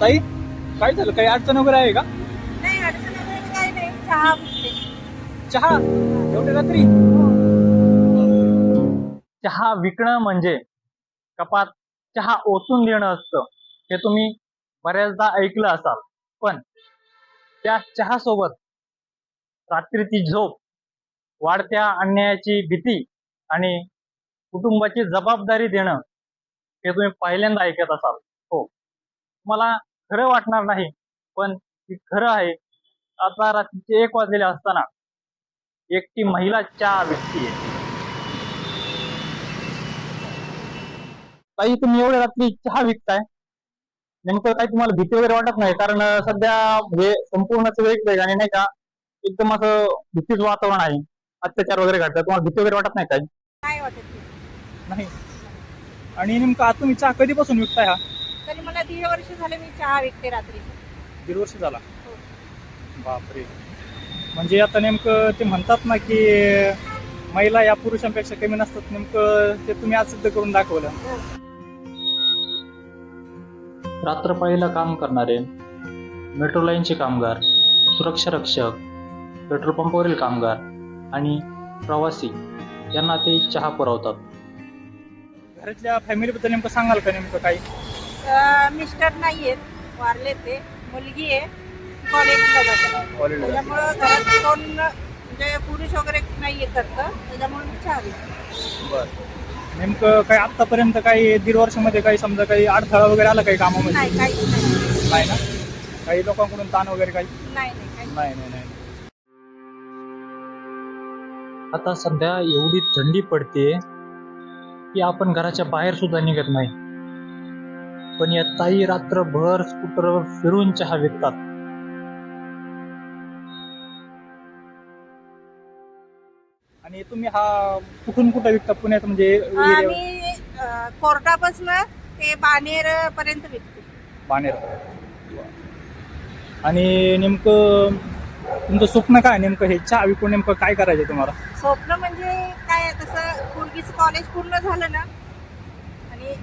ताई काय झालं? काही अडचण वगैरे आहे का? नाही अडचण वगैरे काही नाही. चहा चहा? एवढ्या रात्री? चहा विकणं म्हणजे कपात चहा ओतून देणं असतं. हे तुम्ही बऱ्याचदा ऐकलं असाल. पण त्या चहा सोबत रात्रीची झोप वाढत्या अन्यायाची भीती आणि कुटुंबाची जबाबदारी देणं हे तुम्ही पहिल्यांदा ऐकत असाल. हो मला खरं वाटणार नाही पण हे खरं आहे. आता रात्रीचे एक वाजलेले असताना एकटी महिला चहा विकतीये ताई तुम्ही एवढ्या रात्री चहा विकताय. नेमकं काही तुम्हाला भीती वगैरे वाटत नाही कारण सध्या म्हणजे संपूर्णच वेगवेगळं आणि नाही का एकदम असं भीतीच वातावरण आहे. अत्याचार वगैरे घडतात. तुम्हाला भीती वगैरे वाटत नाही काही काय वाटत. नाही. नाही आणि नेमकं आता तुम्ही चहा कधीपासून विकताय हा? तरी मला दीड वर्ष झाले मी चहा विकते रात्री. दीड वर्ष झाला? हो. बापरे. म्हणजे आता नेमकं ते म्हणतात ना की महिला या पुरुषांपेक्षा कमी नसतात नेमकं ते तुम्ही आज सिद्ध करून दाखवलं. हो. रात्रपाळीला काम करणारे मेट्रो लाईनचे कामगार सुरक्षा रक्षक पेट्रोल पंपावरील कामगार आणि प्रवासी यांना ते चहा पुरवतात. घरातल्या फॅमिलीबद्दल नेमकं सांगाल का नेमकं काही? मिस्टर नाही आहेत वारले ते. मुलगी आहे कॉलेजला जातात कॉलेजला जाते. त्याच्यामुळं घरात कोण म्हणजे पुरुष वगैरे नाही करतं त्याच्यामुळे मी चहा विकते नेमकं काय आतापर्यंत काही दीड वर्षामध्ये काही समजा काही अडथळा वगैरे आला काही कामामध्ये? नाही काहीच नाही. नाही ना? काही लोकांकडून ताण वगैरे काही? नाही नाही नाही. नाही नाही आता सध्या एवढी थंडी पडते की आपण घराच्या बाहेर सुद्धा निघत नाही. पण या ताई रात्रभर स्कूटरवर फिरून चहा विकतात. आणि तुम्ही हा कुठून कुठं विकता? पुण्यात म्हणजे आम्ही अं, कोर्टापासून ते बानेर पर्यंत विकते. बाणेर आणि नेमकं तुमचं स्वप्न काय? नेमकं हे चहा विकून नेमकं काय करायचं तुम्हाला? स्वप्न म्हणजे काय? तसं मुलगीचं कॉलेज पूर्ण झालं ना. आणि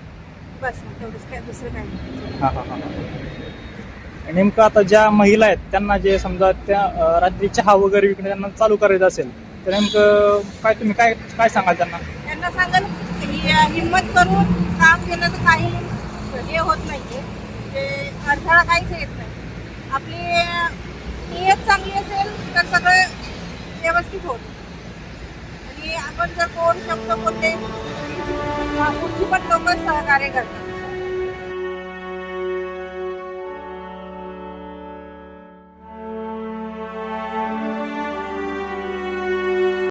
बस मग तेवढंच काय दुसरं काय नाही. हा, हा, हा. नेमकं आता ज्या महिला आहेत त्यांना जे समजा त्या अं, रात्री चहा वगैरे विकणं त्यांना चालू करायचं असेल तर नेमकं काय तुम्ही काय काय सांगाल त्यांना? त्यांना सांगाल हि- हिंमत करून काम केलं तर काही हे होत नाहीये. म्हणजे अडथळा काहीच येत नाही. आपली नियत चांगली असेल तर सगळं व्यवस्थित होत आणि आपण जर कोण शब्द बोलले कुठली पण लोक सहकार्य करतात.